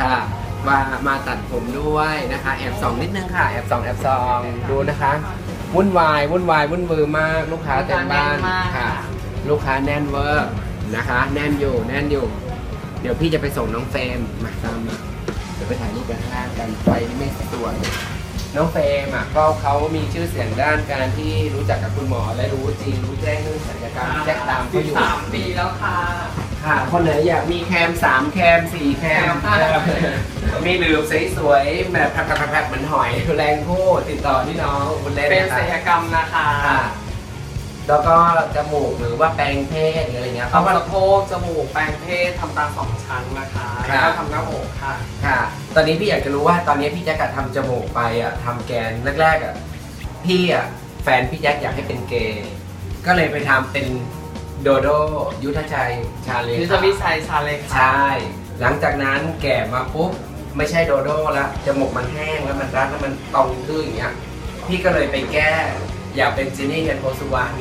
ค่ะ มามาตัดผมด้วยนะคะ แอบส่องนิดนึงค่ะ แอบส่อง แอบส่องดูนะคะ วุ่นวาย วุ่นวาย วุ่นวือมาก ลูกค้าเต็มบ้านค่ะ ลูกค้าแน่นเวอร์นะคะ แน่นอยู่ แน่นอยู่ เดี๋ยวพี่จะไปส่งน้องเฟรมมาตามมาเดี๋ยวไปถ่ายรูปกันข้างล่างกันไฟนี่ไม่สวยน้องเฟรมอะก็เขามีชื่อเสียงด้านการที่รู้จักกับคุณหมอและรู้จริงรู้แจ้งเรื่องศัลยกรรมแจ้งตามเขาอยู่ สามปีแล้วค่ะ ค่ะ คนไหนอยากมีแคมสามแคมสี่แคมแคมมีหลืบสวยๆแบบแผลบๆๆเหมือนหอยแรงคู่ติดต่อที่น้องคุณเล่นเป็นนะศัลยคะกรรมนะคะค่ะแล้วก็จมูกหรือว่าแปลงเพศหรืออะไรเงี้ยเอาเขาก็สะโพกจมูกแปลงเพศทำตาสองชั้นนะคะครัแล้วบก็ทำหน้าอกค่ะค่ะ ตอนนี้พี่อยากจะรู้ว่าตอนนี้พี่แจ๊กอะทำจมูกไปอะทำแกนแรกๆอะพี่อะแฟนพี่แจ๊กอยากให้เป็นเกย์ก็เลยไปทำเป็น โดโดยุทธชัยชาเลยุทธวิชัยชาเลค่ะใช่ หลังจากนั้นแก่มาปุ๊บไม่ใช่โดโดแล้วจมูกมันแห้งแล้วมันรัดแล้วมันตรงทื่ออย่างเงี้ยพี่ก็เลยไปแก้อยากเป็นจินนี่เงินโพสุวรรณ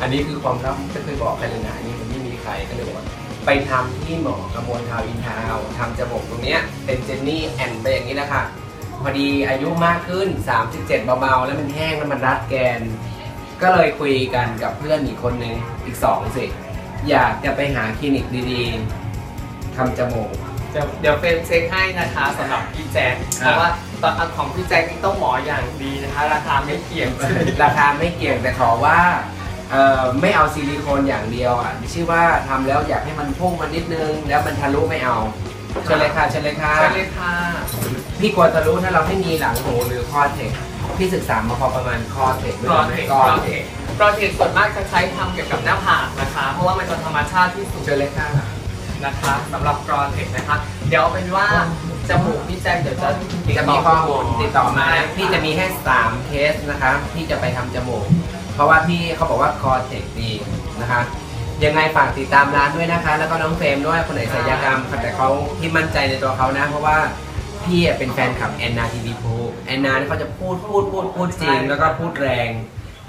อันนี้คือความลับไม่เคยบอกใครเลยนะอันนี้มันไม่มีใครก็เลยบอกว่าไปทำที่หมอกระมวลทาวน์อินทาวน์ทำจมูกตรงเนี้ยเป็นเจนนี่แอนไปอย่างนี้แหละค่ะพอดีอายุมากขึ้น 37 เบาๆ แล้วมันแห้งแล้วมันรัดแกน ก็เลยคุยกันกับเพื่อนอีกคนนึงอีกสองสิ อยากจะไปหาคลินิกดีๆทำจมูก เดี๋ยวเดี๋ยวเฟรมเช็คให้นะคะสำหรับพี่แจ็คครับเพราะว่าตอนของพี่แจ็คนี่ต้องหมออย่างดีนะคะ ราคาไม่เกี่ยงราคาไม่เกี่ยงแต่ขอว่าเอ่อไม่เอาซิลิโคนอย่างเดียวอะชื่อว่าทำแล้วอยากให้มันพุ่งมานิดนึง แล้วมันทะลุไม่เอา เชิญเลยค่ะเชิญเลยค่ะใช่เลยค่ะ พี่กลัวทะลุถ้าเราไม่มีหลังหูหรือคอเทคพี่ศึกษามาพอประมาณคอเทคโปรเทคกโปรเทคโปรเทคส่วนมากจะใช้ทำเกี่ยวกับหน้าผากนะคะ เพราะว่ามันจะธรรมชาติที่สุดเชิญเลยค่ะ นะคะสำหรับโปรเทคนะคะ เดี๋ยวเอาเป็นว่าจมูกพี่แจ็คเดี๋ยวจะพี่จะมีข้อมูลติดต่อมานะพี่จะมีแค่3เคสนะคะพี่จะไปทำจมูก เพราะว่าพี่เขาบอกว่าคอเทคดีนะคะ ยังไงฝากติดตามร้านด้วยนะคะ แล้วก็น้องเฟรมด้วยคนไหนศัลยกรรมแต่เขาที่มั่นใจในตัวเขานะ เพราะว่าพี่อะเป็นแฟนคลับแอนนาทีวีพูแอนนาเนี่ยเขาจะพูดพูดพูดพูดจริง แล้วก็พูดแรง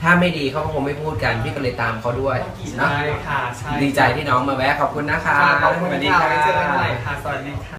ถ้าไม่ดีเขาก็คงไม่พูดกัน พี่ก็เลยตามเขาด้วยเนอะใช่ค่ะใช่ดีใจที่น้องมาแวะขอบคุณนะคะ ค่ะขอบคุณสวัสดีค่ะค่ะไว้เจอกันใหม่ค่ะ สวัสดีค่ะ